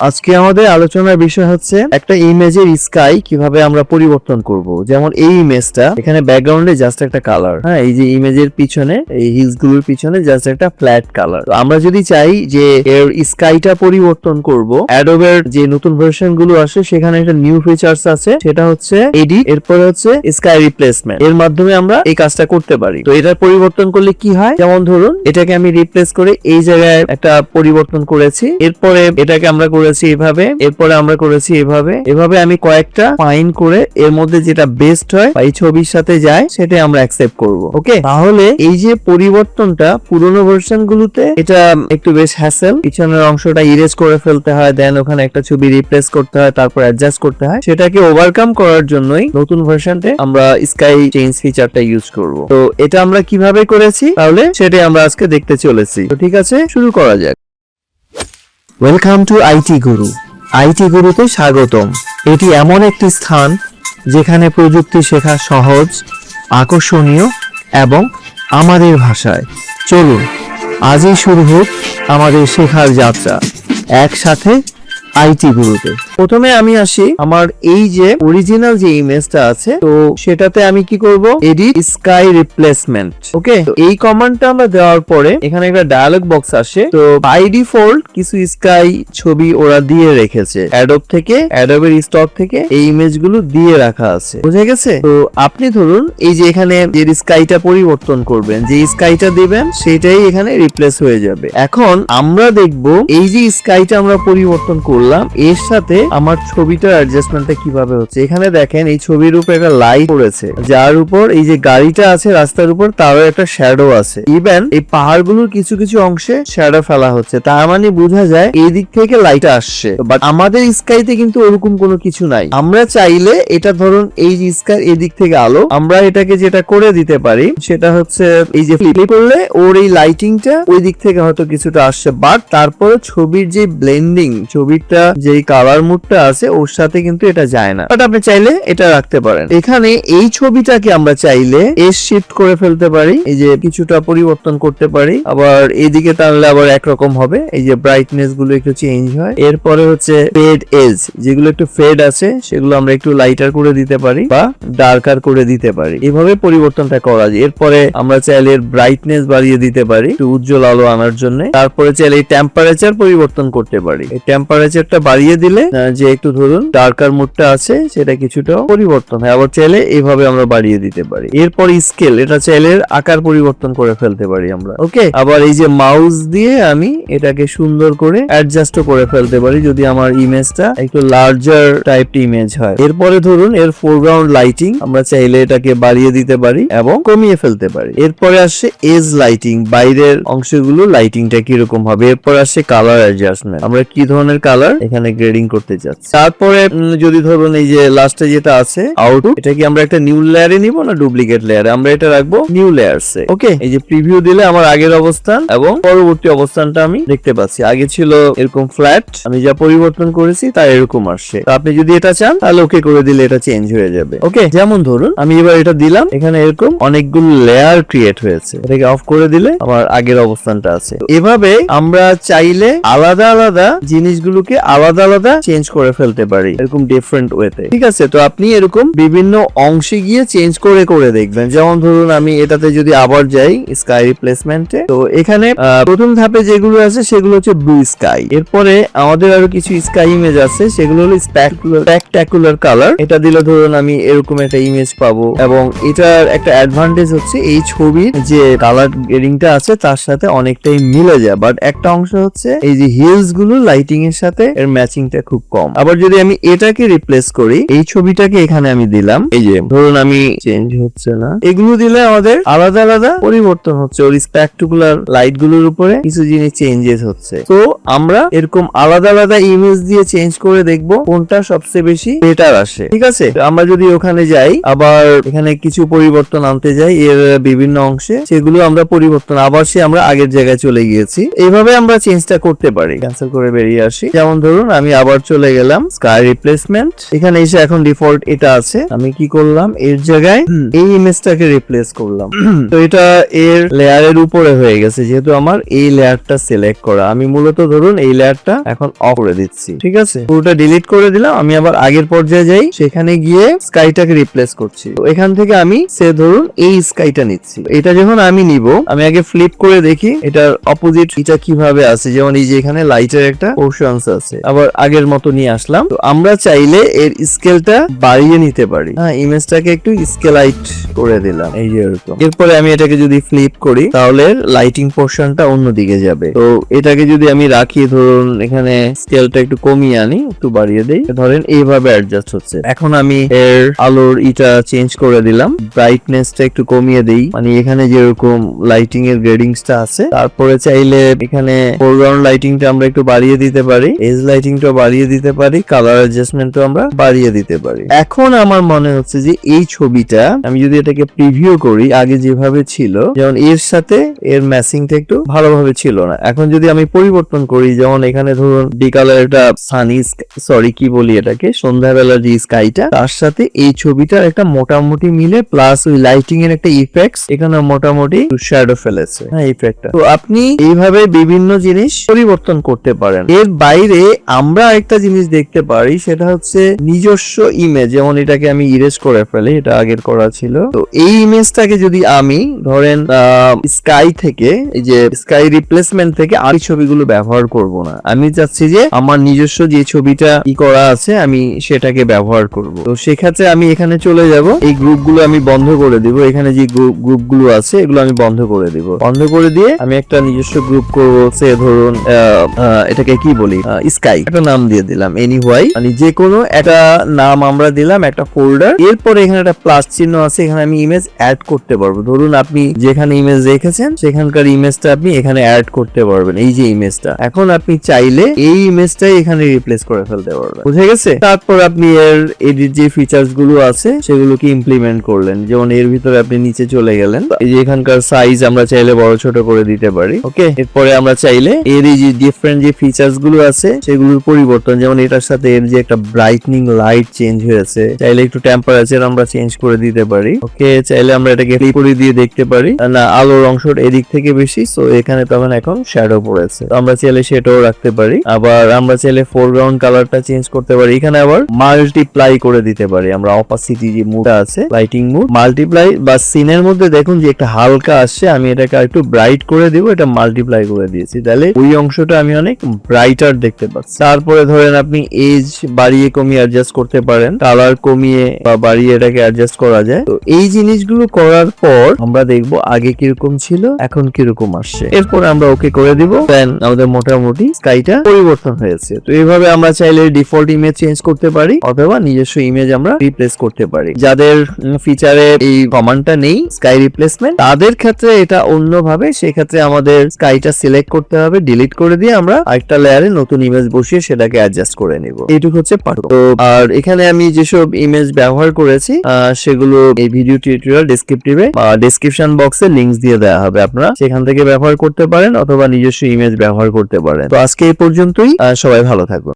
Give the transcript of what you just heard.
আজকে আমাদের আলোচনার বিষয় হচ্ছে একটা ইমেজের স্কাই কীভাবে আমরা পরিবর্তন করব। যেমন এই ইমেজটা এখানে ব্যাকগ্রাউন্ডে জাস্ট একটা কালার হ্যাঁ এই যে ইমেজের পিছনে, এই হিলসগুলোর পিছনে জাস্ট একটা ফ্ল্যাট কালার তো আমরা যদি চাই যে এর স্কাইটা পরিবর্তন করব অ্যাডোবের যে নতুন ভার্সনগুলো আসে, সেখানে একটা নিউ ফিচার্স আছে, সেটা হচ্ছে এডিট এরপরে হচ্ছে স্কাই রিপ্লেসমেন্ট এর মাধ্যমে আমরা এই কাজটা করতে পারি। তো এটা পরিবর্তন করলে কি হয়? যেমন ধরুন, এটাকে আমি রিপ্লেস করে এই জায়গায় একটা পরিবর্তন করেছি, এরপরে এটাকে আমরা করেছি এভাবে, এরপরে আমরা করেছি এভাবে। এভাবে আমি কয়েকটা ফাইন করে এর মধ্যে যেটা বেস্ট হয় বা এই ছবির সাথে যায়, সেটাই আমরা অ্যাকসেপ্ট করব ওকে তাহলে এই যে পরিবর্তনটা, পুরোনো ভার্সন গুলোতে, এটা একটু বেশ হ্যাসেল পিছনের অংশটা ইরেজ করে ফেলতে হয় দেন ওখানে একটা ছবি রিপ্লেস করতে হয়, তারপর অ্যাডজাস্ট করতে হয়। সেটাকে ওভারকাম করার জন্যই নতুন ভার্সনতে আমরা স্কাই চেঞ্জ ফিচারটা ইউজ করব। তো এটা আমরা কীভাবে করেছি? তাহলে সেটাই আমরা আজকে দেখতে চলেছি। তো ঠিক আছে, শুরু করা যাক। Welcome to IT Guru IT গুরুতে স্বাগতম। এটি এমন একটি স্থান যেখানে প্রযুক্তি শেখা সহজ, আকর্ষণীয় এবং আমাদের ভাষায়। চলুন, আজই শুরু হোক আমাদের শেখার যাত্রা। একসাথে আইটি গুরুতে প্রথমে আমি আসি আমার এই যে অরিজিনাল যে ইমেজটা আছে, তো সেটাতে আমি কি করব? এডিট স্কাই রিপ্লেসমেন্ট ওকে তো এই কমান্ডটা আমরা দেওয়ার পরে এখানে একটা ডায়ালগ বক্স আসে। তো বাই ডিফল্ট কিছু স্কাই ছবি ওরা দিয়ে রেখেছে। অ্যাডোব থেকে অ্যাডোবের স্টক থেকে এই ইমেজগুলো দিয়ে রাখা আছে। বুঝে গেছে? তো আপনি ধরুন এই যে এখানে যে স্কাইটা পরিবর্তন করবেন, যে স্কাইটা দিবেন, সেটাই এখানে রিপ্লেস হয়ে যাবে। এখন আমরা দেখব এই যে স্কাইটা আমরা পরিবর্তন করলাম, এর সাথে আমার ছবিটার অ্যাডজাস্টমেন্টটা কীভাবে হচ্ছে? এখানে দেখেন, এই ছবির উপর একটা লাইট পড়েছে, যার উপর এই যে গাড়িটা আছে রাস্তার উপর, তারও একটা শ্যাডো আছে। ইভেন এই পাহাড়গুলোর কিছু কিছু অংশে শ্যাডো ফেলা হচ্ছে। তার মানে বোঝা যায়, এই দিক থেকে লাইট আসছে। বাট আমাদের স্কাইতে কিন্তু ওরকম কোনো কিছু নাই। আমরা চাইলে এটা ধরুন, এই যে স্কাই এদিক থেকে আলো, আমরা এটাকে যেটা করে দিতে পারি, সেটা হচ্ছে এই যে ফ্লিপ করলে ওর এই লাইটিংটা ওই দিক থেকে হয়তো কিছুটা আসছে। বাট তারপরে ছবির যে ব্লেন্ডিং ছবিটা যেই কালার মুডটা আছে, ওর সাথে কিন্তু এটা যায় না। বাট আপনি চাইলে এটা রাখতে পারেন। এখানে এই ছবিটাকে আমরা চাইলে এস শিফট করে ফেলতে পারি। এই যে কিছুটা পরিবর্তন করতে পারি। আবার এদিকে টানলে আবার একরকম হবে। এই যে ব্রাইটনেসগুলো একটু চেঞ্জ হয়। এরপরে হচ্ছে ফেড এজ যেগুলো একটু ফেড আছে, সেগুলো আমরা একটু লাইটার করে দিতে পারি বা ডার্কার করে দিতে পারি। এভাবে পরিবর্তনটা করা যায়। এরপরে আমরা চাইলে এর ব্রাইটনেস বাড়িয়ে দিতে পারি, একটু উজ্জ্বল আলো আনার জন্য। তারপরে চাইলে টেম্পারেচার পরিবর্তন করতে পারি। এই টেম্পারেচারটা বাড়িয়ে দিলে যে একটু ধরুন ডার্কার মুডটা আছে, সেটা কিছুটা পরিবর্তন হয়। আবার চাইলে এইভাবে আমরা বাড়িয়ে দিতে পারি। এরপর স্কেল এটা চাইলে আকার পরিবর্তন করে ফেলতে পারি আমরা। ওকে আবার এই যে মাউস দিয়ে আমি এটাকে সুন্দর করে অ্যাডজাস্ট করে ফেলতে পারি, যদি আমার ইমেজটা একটু লার্জার টাইপ ইমেজ হয়। এরপরে ধরুন, এর ফোরগ্রাউন্ড লাইটিং আমরা চাইলে এটাকে বাড়িয়ে দিতে পারি এবং কমিয়ে ফেলতে পারি। এরপরে আসছে এজ লাইটিং বাইরের অংশগুলো লাইটিংটা কীরকম হবে। এরপর আসছে কালার অ্যাডজাস্টমেন্ট আমরা কি ধরনের কালার এখানে গ্রেডিং করতে যাচ্ছি। তারপরে যদি ধরুন এই যে লাস্টে যেটা আছে আউটপুট এটা কি আমরা একটা নিউ লেয়ারে নিব না ডুপ্লিকেট লেয়ারে আমরা এটা রাখব নিউ লেয়ারসে ওকে এই যে প্রিভিউ দিলে আমার আগের অবস্থান এবং পরবর্তী অবস্থানটা আমি দেখতে পাচ্ছি। আগে ছিল এরকম ফ্ল্যাট আমি যা পরিবর্তন করেছি তা এরকম আসছে। তো আপনি যদি এটা চান তাহলে ওকে করে দিলে এটা চেঞ্জ হয়ে যাবে। ওকে যেমন ধরুন আমি এবার এটা দিলাম এখানে এরকম অনেকগুলো লেয়ার ক্রিয়েট হয়েছে। এটাকে অফ করে দিলে আমার আগের অবস্থানটা আছে। এভাবে আমরা চাইলে আলাদা আলাদা জিনিসগুলোকে আলাদা আলাদা চেঞ্জ করে ফেলতে পারি, এরকম ডিফারেন্ট ওয়েতে ঠিক আছে, তো আপনি এরকম বিভিন্ন অংশে গিয়ে চেঞ্জ করে করে দেখবেন। যেমন ধরুন, আমি এটাতে যদি আবার যাই স্কাই রিপ্লেসমেন্টে তো এখানে প্রথম ধাপে যেগুলো আছে, সেগুলো হচ্ছে ব্লু স্কাই এরপরে আমাদের আরও কিছু স্কাই ইমেজ আছে, সেগুলো হলো স্প্যাকটাকুলার কালার এটা দিলে ধরুন, আমি এরকম একটা ইমেজ পাবো, এবং এটার একটা অ্যাডভান্টেজ হচ্ছে, এই ছবির যে কালার গ্রেডিংটা আছে, তার সাথে অনেকটাই মিলে যায়। বাট একটা অংশ হচ্ছে, এই যে হিলসগুলো লাইটিং এর সাথে, এর ম্যাচিংটা খুব কম। আবার যদি আমি এটাকে রিপ্লেস করি, এই ছবিটাকে এখানে আমি দিলাম। এই যে, ধরুন আমি চেঞ্জ হচ্ছে না। এগুলো দিলে আমাদের আলাদা আলাদা পরিবর্তন হচ্ছে। ওর স্প্যাকটুকুলার লাইটগুলোর উপরে কিছু জিনিস চেঞ্জেস হচ্ছে। তো আমরা এরকম আলাদা আলাদা ইমেজ দিয়ে চেঞ্জ করে দেখব কোনটা সবচেয়ে বেশি বেটার আসে। ঠিক আছে? আমরা যদি ওখানে যাই, আবার এখানে কিছু পরিবর্তন আনতে যাই, এর বিভিন্ন অংশে, সেগুলো আমরা পরিবর্তন, আবার সে আমরা আগের জায়গায় চলে গিয়েছি। এইভাবে আমরা চেঞ্জটা করতে পারি। ক্যান্সেল করে বেরিয়ে আসি। যেমন ধরুন, আমি আবার চলে গেলাম স্কাই রিপ্লেসমেন্ট এখানে এসে এখন ডিফল্ট এটা আছে। আমি কি করলাম? এর জায়গায় এই ইমেজটাকে রিপ্লেস করলাম। তো এটা এর লেয়ারের উপরে হয়ে গেছে যেহেতু আমার এই লেয়ারটা সিলেক্ট করা। আমি মূলত ধরুন এই লেয়ারটা এখন অফ করে দিচ্ছি ঠিক আছে? পুরোটা ডিলিট করে দিলাম আমি আবার আগের পর্যায়ে যাই সেখানে গিয়ে স্কাইটাকে রিপ্লেস করছি। তো এখান থেকে আমি সে ধরুন এই স্কাইটা নিচ্ছি। এটা যখন আমি নিব আমি আগে ফ্লিপ করে দেখি এটার অপোজিট এটা কীভাবে আছে। যেমন এই যে এখানে লাইটের একটা পোর্শনস আছে। আবার আগের মতো নিয়ে আসলাম। তো আমরা চাইলে এর স্কেলটা বাড়িয়ে নিতে পারি। হ্যাঁ ইমেজটাকে একটু স্কেলাইট করে দিলাম। এই যে এরকম। এরপরে আমি এটাকে যদি ফ্লিপ করি, তাহলে লাইটিং পোর্শনটা অন্যদিকে যাবে। তো এটাকে যদি আমি রাখি, ধরুন এখানে স্কেলটা একটু কমিয়ে আনি, একটু বাড়িয়ে দেই। ধরেন এইভাবে অ্যাডজাস্ট হচ্ছে। এখন আমি এর আলোর ইটা চেঞ্জ করে দিলাম। ব্রাইটনেসটা একটু কমিয়ে দেই। মানে এখানে যেরকম লাইটিং এর গ্রেডিংসটা আছে, তারপরে চাইলে এখানে ফোরগ্রাউন্ড লাইটিংটা আমরা একটু বাড়িয়ে দিতে পারি। এজ লাইটিংটা বাড়িয়ে দিতে পারি কালার অ্যাডজাস্টমেন্টও আমরা বাড়িয়ে দিতে পারি। এখন আমার মনে হচ্ছে যে এই ছবিটা, আমি যদি এটাকে প্রিভিউ করি, আগে যেভাবে ছিল, যেমন এর সাথে এর ম্যাচিংটা একটু ভালোভাবে ছিল না। এখন যদি আমি পরিবর্তন করি, যেমন এখানে ধরুন বিকালের একটা সানি সরি কি বলি এটাকে? সন্ধ্যাবেলার যে স্কাইটা তার সাথে এই ছবিটার একটা মোটামুটি মিলে প্লাস ওই লাইটিং এর একটা ইফেক্টস এখানে মোটামুটি শ্যাডো ফেলেছে। হ্যাঁ ইফেক্টটা তো আপনি এইভাবে বিভিন্ন জিনিস পরিবর্তন করতে পারেন। এর বাইরে আমরা একটা জিনিস দেখতে পারি সেটা হচ্ছে নিজস্ব ইমেজ যেমন এটাকে আমি ইরেজ করে ফেলি, এটা আগের করা ছিল। তো এই ইমেজটাকে যদি আমি, ধরেন স্কাই থেকে, এই যে স্কাই রিপ্লেসমেন্ট থেকে আর ছবিগুলো ব্যবহার করব না। আমি চাচ্ছি যে আমার নিজস্ব যে ছবিটা ই করা আছে, আমি সেটাকে ব্যবহার করব। তো সেক্ষেত্রে আমি এখানে চলে যাব। এই গ্রুপগুলো আমি বন্ধ করে দিব। এখানে যে গ্রুপগুলো আছে, এগুলো আমি বন্ধ করে দিব। বন্ধ করে দিয়ে আমি একটা নিজস্ব গ্রুপ করব। সে ধরুন এটাকে কি বলি? স্কাই একটা নাম দিয়ে দিলাম। এনি হোয়াই মানে যে কোনো একটা নাম আমরা দিলাম, একটা ফোল্ডার এরপরে এখানে একটা প্লাস চিহ্ন আছে, এখানে আমি ইমেজ অ্যাড করতে পারব। ধরুন আপনি যেখানে ইমেজ রেখেছেন সেখানকার ইমেজটা আপনি এখানে অ্যাড করতে পারবেন, এই যে ইমেজটা এখন আপনি চাইলে এই ইমেজটাই এখানে রিপ্লেস করে ফেলতে পারবেন। বুঝে গেছে? তারপর আপনি এর এডিট যে ফিচার্সগুলো আছে, সেগুলোকে ইমপ্লিমেন্ট করলেন। যেমন এর ভিতরে আপনি নিচে চলে গেলেন। এই যে এখানকার সাইজ আমরা চাইলে বড় ছোট করে দিতে পারি ওকে এরপরে আমরা চাইলে এর এই যে ডিফারেন্ট যে ফিচার্সগুলো আছে, সেগুলোর পরিবর্তন যেমন এটার সাথে এর যে একটা ব্রাইটনিং লাইট চেঞ্জ হয়েছে, চাইলে একটু টেম্পারেচার আমরা চেঞ্জ করে দিতে পারি। ওকে চাইলে আমরা এটাকে করে দিয়ে দেখতে পারি। না, আলোর অংশটা এদিক থেকে বেশি সো এখানে তখন এখন শ্যাডো পড়েছে। আমরা চাইলে সেটাও রাখতে পারি। আবার আমরা চাইলে ফোরগ্রাউন্ড কালারটা চেঞ্জ করতে পারি। এখানে আবার মাল্টিপ্লাই করে দিতে পারি। আমরা অপাসিটি যে মুডটা আছে লাইটিং মুড মাল্টিপ্লাই বা সিনের মধ্যে দেখুন যে একটা হালকা আসছে, আমি এটাকে একটু ব্রাইট করে দিব। এটা মাল্টিপ্লাই করে দিয়েছি। তাহলে ওই অংশটা আমি অনেক ব্রাইটার দেখতে পাচ্ছি। তারপরে ধরেন আপনি এজ বাড়িয়ে কমিয়ে অ্যাডজাস্ট করতে পারেন। কালার কমিয়ে বা বাড়িয়ে এটাকে অ্যাডজাস্ট করা যায়। তো এই জিনিসগুলো করার পর আমরা দেখব আগে কীরকম ছিল, এখন কীরকম আসছে। এরপর আমরা ওকে করে দিব। দেন আমাদের মোটামুটি স্কাইটা পরিবর্তন হয়েছে। তো এইভাবে আমরা চাইলে ডিফল্ট ইমেজ চেঞ্জ করতে পারি, অথবা নিজস্ব ইমেজ আমরা রিপ্লেস করতে পারি। যাদের ফিচারে এই কমান্ডটা নেই স্কাই রিপ্লেসমেন্ট তাদের ক্ষেত্রে এটা অন্যভাবে। সেক্ষেত্রে আমাদের স্কাইটা সিলেক্ট করতে হবে ডিলিট করে দিয়ে আমরা আরেকটা লেয়ারে নতুন ইমেজ বসিয়ে সেটাকে অ্যাডজাস্ট করে নিব। এইটুকু হচ্ছে পার্থক্য আর এখানে আমি যেসব ইমেজ ব্যবহার করেছি সেগুলো এই ভিডিও টিউটোরিয়াল ডেসক্রিপটিভে ডেসক্রিপশন বক্সে লিংকস দিয়ে দেওয়া হবে আপনারা। সেখান থেকে ব্যবহার করতে পারেন অথবা নিজস্ব ইমেজ ব্যবহার করতে পারেন। তো আজকে এই পর্যন্তই সবাই ভালো থাকবেন।